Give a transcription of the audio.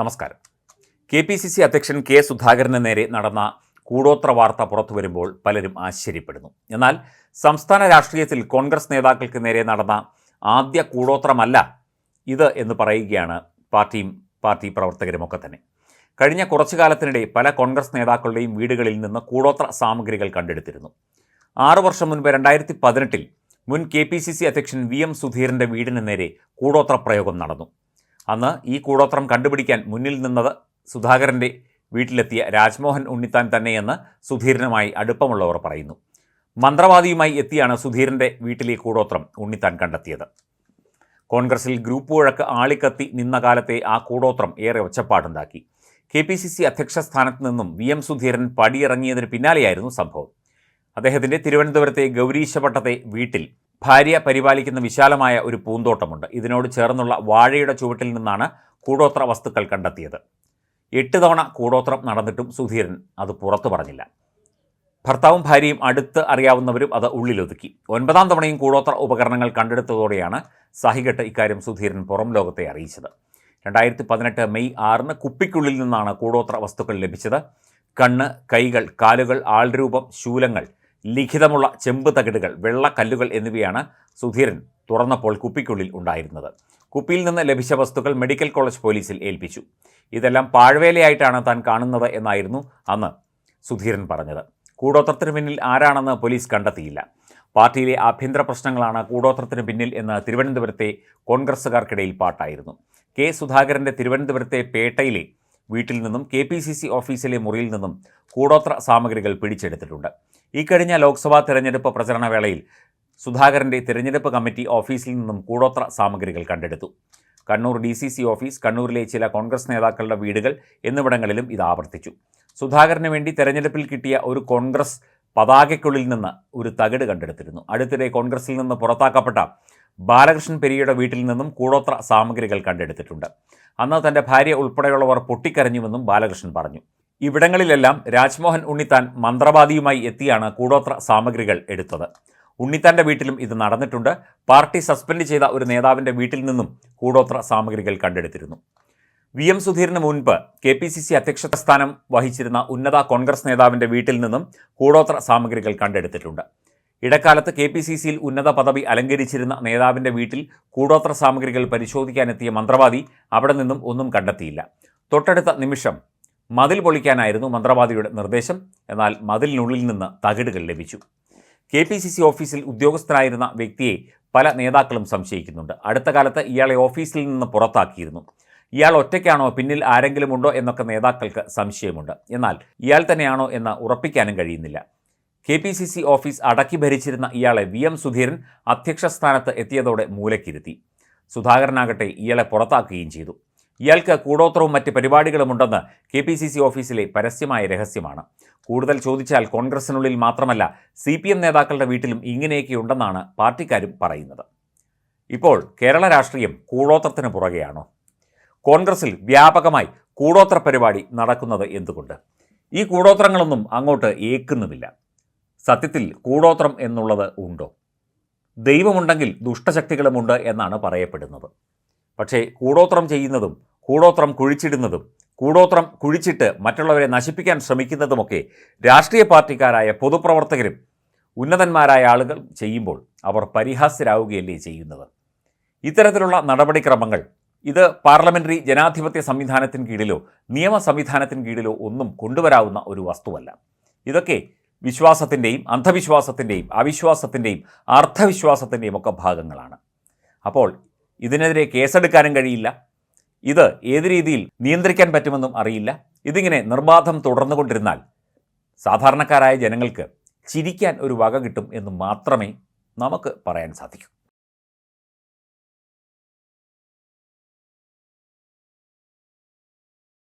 നമസ്കാരം. K P C C അധ്യക്ഷൻ K സുധാകരന് നേരെ നടന്ന കൂടോത്ര വാർത്ത പുറത്തു വരുമ്പോൾ പലരും ആശ്ചര്യപ്പെടുന്നു. എന്നാൽ സംസ്ഥാന രാഷ്ട്രീയത്തിൽ കോൺഗ്രസ് നേതാക്കൾക്ക് നേരെ നടന്ന ആദ്യ കൂടോത്രമല്ല ഇത് എന്ന് പറയുകയാണ് പാർട്ടിയും പാർട്ടി പ്രവർത്തകരുമൊക്കെ തന്നെ. കഴിഞ്ഞ കുറച്ചു കാലത്തിനിടെ പല കോൺഗ്രസ് നേതാക്കളുടെയും വീടുകളിൽ നിന്ന് കൂടോത്ര സാമഗ്രികൾ കണ്ടെടുത്തിരുന്നു. ആറു വർഷം മുൻപ് രണ്ടായിരത്തി പതിനെട്ടിൽ മുൻ കെ പി സി സി അധ്യക്ഷൻ വി എം സുധീറിന്റെ വീടിന് നേരെ കൂടോത്ര പ്രയോഗം നടന്നു. അന്ന് ഈ കൂടോത്രം കണ്ടുപിടിക്കാൻ മുന്നിൽ നിന്നത് സുധാകരന്റെ വീട്ടിലെത്തിയ രാജ്മോഹൻ ഉണ്ണിത്താൻ തന്നെയെന്ന് സുധീരനുമായി അടുപ്പമുള്ളവർ പറയുന്നു. മന്ത്രവാദിയുമായി എത്തിയാണ് സുധീരന്റെ വീട്ടിലെ കൂടോത്രം ഉണ്ണിത്താൻ കണ്ടെത്തിയത്. കോൺഗ്രസിൽ ഗ്രൂപ്പ് വഴക്ക് ആളിക്കത്തി നിന്ന കാലത്തെ ആ കൂടോത്രം ഏറെ ഒച്ചപ്പാടുണ്ടാക്കി. കെ പി സി സി അധ്യക്ഷ സ്ഥാനത്ത് നിന്നും വി എം സുധീരൻ പടിയിറങ്ങിയതിന് പിന്നാലെയായിരുന്നു സംഭവം. അദ്ദേഹത്തിന്റെ തിരുവനന്തപുരത്തെ ഗൗരീശപട്ടത്തെ വീട്ടിൽ ഭാര്യ പരിപാലിക്കുന്ന വിശാലമായ ഒരു പൂന്തോട്ടമുണ്ട്. ഇതിനോട് ചേർന്നുള്ള വാഴയുടെ ചുവട്ടിൽ നിന്നാണ് കൂടോത്ര വസ്തുക്കൾ കണ്ടെത്തിയത്. എട്ട് തവണ കൂടോത്രം നടന്നിട്ടും സുധീരൻ അത് പുറത്തു പറഞ്ഞില്ല. ഭർത്താവും ഭാര്യയും അടുത്ത് അറിയാവുന്നവരും അത് ഉള്ളിലൊതുക്കി. ഒൻപതാം തവണയും കൂടോത്ര ഉപകരണങ്ങൾ കണ്ടെടുത്തതോടെയാണ് സഹികെട്ട് ഇക്കാര്യം സുധീരൻ പുറം ലോകത്തെ അറിയിച്ചത്. രണ്ടായിരത്തി പതിനെട്ട് മെയ് ആറിന് കുപ്പിക്കുള്ളിൽ നിന്നാണ് കൂടോത്ര വസ്തുക്കൾ ലഭിച്ചത്. കണ്ണ് കൈകൾ കാലുകൾ ആൾരൂപം ശൂലങ്ങൾ ലിഖിതമുള്ള ചെമ്പ് തകിടുകൾ വെള്ളക്കല്ലുകൾ എന്നിവയാണ് സുധീരൻ തുറന്നപ്പോൾ കുപ്പിക്കുള്ളിൽ ഉണ്ടായിരുന്നത്. കുപ്പിയിൽ നിന്ന് ലഭിച്ച വസ്തുക്കൾ മെഡിക്കൽ കോളേജ് പോലീസിൽ ഏൽപ്പിച്ചു. ഇതെല്ലാം പാഴ്വേലയായിട്ടാണ് താൻ കാണുന്നത് എന്നായിരുന്നു അന്ന് സുധീരൻ പറഞ്ഞത്. കൂടോത്രത്തിന് പിന്നിൽ ആരാണെന്ന് പോലീസ് കണ്ടെത്തിയില്ല. പാർട്ടിയിലെ ആഭ്യന്തര പ്രശ്നങ്ങളാണ് കൂടോത്രത്തിന് പിന്നിൽ എന്ന് തിരുവനന്തപുരത്തെ കോൺഗ്രസ്സുകാർക്കിടയിൽ പാട്ടായിരുന്നു. കെ സുധാകരന്റെ തിരുവനന്തപുരത്തെ പേട്ടയിലെ വീട്ടിൽ നിന്നും കെ പി സി സി ഓഫീസിലെ മുറിയിൽ നിന്നും കൂടോത്ര സാമഗ്രികൾ പിടിച്ചെടുത്തിട്ടുണ്ട്. ഇക്കഴിഞ്ഞ ലോക്സഭാ തെരഞ്ഞെടുപ്പ് പ്രചരണ വേളയിൽ സുധാകരന്റെ തിരഞ്ഞെടുപ്പ് കമ്മിറ്റി ഓഫീസിൽ നിന്നും കൂടോത്ര സാമഗ്രികൾ കണ്ടെടുത്തു. Kannur D C C office കണ്ണൂരിലെ ചില കോൺഗ്രസ് നേതാക്കളുടെ വീടുകൾ എന്നിവിടങ്ങളിലും ഇത് ആവർത്തിച്ചു. സുധാകരന് വേണ്ടി തെരഞ്ഞെടുപ്പിൽ കിട്ടിയ ഒരു കോൺഗ്രസ് പതാകയ്ക്കുള്ളിൽ നിന്ന് ഒരു തകിട് കണ്ടെടുത്തിരുന്നു. അടുത്തിടെ കോൺഗ്രസിൽ നിന്ന് പുറത്താക്കപ്പെട്ട ബാലകൃഷ്ണൻ പെരിയയുടെ വീട്ടിൽ നിന്നും കൂടോത്ര സാമഗ്രികൾ കണ്ടെടുത്തിട്ടുണ്ട്. അന്ന് തന്റെ ഭാര്യ ഉൾപ്പെടെയുള്ളവർ പൊട്ടിക്കരഞ്ഞുവെന്നും ബാലകൃഷ്ണൻ പറഞ്ഞു. ഇവിടങ്ങളിലെല്ലാം രാജ്മോഹൻ ഉണ്ണിത്താൻ മന്ത്രവാദിയുമായി എത്തിയാണ് കൂടോത്ര സാമഗ്രികൾ എടുത്തത്. ഉണ്ണിത്താന്റെ വീട്ടിലും ഇത് നടന്നിട്ടുണ്ട്. പാർട്ടി സസ്പെൻഡ് ചെയ്ത ഒരു നേതാവിന്റെ വീട്ടിൽ നിന്നും കൂടോത്ര സാമഗ്രികൾ കണ്ടെടുത്തിരുന്നു. വി എം സുധീറിന് മുൻപ് കെ പി സി സി അധ്യക്ഷ സ്ഥാനം വഹിച്ചിരുന്ന ഉന്നത കോൺഗ്രസ് നേതാവിന്റെ വീട്ടിൽ നിന്നും കൂടോത്ര സാമഗ്രികൾ കണ്ടെടുത്തിട്ടുണ്ട്. ഇടക്കാലത്ത് കെ പി സി സിയിൽ ഉന്നത പദവി അലങ്കരിച്ചിരുന്ന നേതാവിന്റെ വീട്ടിൽ കൂടോത്ര സാമഗ്രികൾ പരിശോധിക്കാനെത്തിയ മന്ത്രവാദി അവിടെ നിന്നും ഒന്നും കണ്ടെത്തിയില്ല. തൊട്ടടുത്ത നിമിഷം മതിൽ പൊളിക്കാനായിരുന്നു മന്ത്രവാദിയുടെ നിർദ്ദേശം. എന്നാൽ മതിലിനുള്ളിൽ നിന്ന് തകിടുകൾ ലഭിച്ചു. കെ പി സി സി ഓഫീസിൽ ഉദ്യോഗസ്ഥനായിരുന്ന വ്യക്തിയെ പല നേതാക്കളും സംശയിക്കുന്നുണ്ട്. അടുത്ത കാലത്ത് ഇയാളെ ഓഫീസിൽ നിന്ന് പുറത്താക്കിയിരുന്നു. ഇയാൾ ഒറ്റയ്ക്കാണോ? പിന്നിൽ ആരെങ്കിലും ഉണ്ടോ? എന്നൊക്കെ നേതാക്കൾക്ക് സംശയമുണ്ട്. എന്നാൽ ഇയാൾ തന്നെയാണോ എന്ന് ഉറപ്പിക്കാനും കഴിയുന്നില്ല. K P C C office അടക്കി ഭരിച്ചിരുന്ന ഇയാളെ വി എം സുധീരൻ അധ്യക്ഷ സ്ഥാനത്ത് എത്തിയതോടെ മൂലക്കിരുത്തി സുധാകരനാകട്ടെ ഇയാളെ പുറത്താക്കുകയും ചെയ്തു. ഇയാൾക്ക് കൂടോത്രവും മറ്റ് പരിപാടികളുമുണ്ടെന്ന് കെ പി സി സി ഓഫീസിലെ പരസ്യമായ രഹസ്യമാണ്. കൂടുതൽ ചോദിച്ചാൽ കോൺഗ്രസിനുള്ളിൽ മാത്രമല്ല സി പി എം നേതാക്കളുടെ വീട്ടിലും ഇങ്ങനെയൊക്കെയുണ്ടെന്നാണ് പാർട്ടിക്കാരും പറയുന്നത്. ഇപ്പോൾ കേരള രാഷ്ട്രീയം കൂടോത്രത്തിന് പുറകെയാണോ? കോൺഗ്രസിൽ വ്യാപകമായി കൂടോത്ര പരിപാടി നടക്കുന്നത് എന്തുകൊണ്ട്? ഈ കൂടോത്രങ്ങളൊന്നും അങ്ങോട്ട് ഏക്കുന്നുമില്ല സത്യത്തിൽ കൂടോത്രം എന്നുള്ളത് ഉണ്ടോ? ദൈവമുണ്ടെങ്കിൽ ദുഷ്ടശക്തികളുമുണ്ട് എന്നാണ് പറയപ്പെടുന്നത്. പക്ഷേ കൂടോത്രം ചെയ്യുന്നതും കൂടോത്രം കുഴിച്ചിടുന്നതും കൂടോത്രം കുഴിച്ചിട്ട് മറ്റുള്ളവരെ നശിപ്പിക്കാൻ ശ്രമിക്കുന്നതുമൊക്കെ രാഷ്ട്രീയ പാർട്ടിക്കാരായ പൊതുപ്രവർത്തകരും ഉന്നതന്മാരായ ആളുകൾ ചെയ്യുമ്പോൾ അവർ പരിഹാസ്യരാകുകയല്ലേ ചെയ്യുന്നത്? ഇത്തരത്തിലുള്ള നടപടിക്രമങ്ങൾ ഇത് പാർലമെന്ററി ജനാധിപത്യ സംവിധാനത്തിന് കീഴിലോ നിയമ സംവിധാനത്തിന് കീഴിലോ ഒന്നും കൊണ്ടുവരാവുന്ന ഒരു വസ്തുവല്ല. ഇതൊക്കെ വിശ്വാസത്തിന്റെയും അന്ധവിശ്വാസത്തിന്റെയും അവിശ്വാസത്തിന്റെയും അർത്ഥവിശ്വാസത്തിന്റെയും ഒക്കെ ഭാഗങ്ങളാണ്. അപ്പോൾ ഇതിനെതിരെ കേസെടുക്കാനും കഴിയില്ല. ഇത് ഏത് രീതിയിൽ നിയന്ത്രിക്കാൻ പറ്റുമെന്നും അറിയില്ല. ഇതിങ്ങനെ നിർബാധം തുടർന്നുകൊണ്ടിരുന്നാൽ സാധാരണക്കാരായ ജനങ്ങൾക്ക് ചിരിക്കാൻ ഒരു വക കിട്ടും എന്ന് മാത്രമേ നമുക്ക് പറയാൻ സാധിക്കൂ.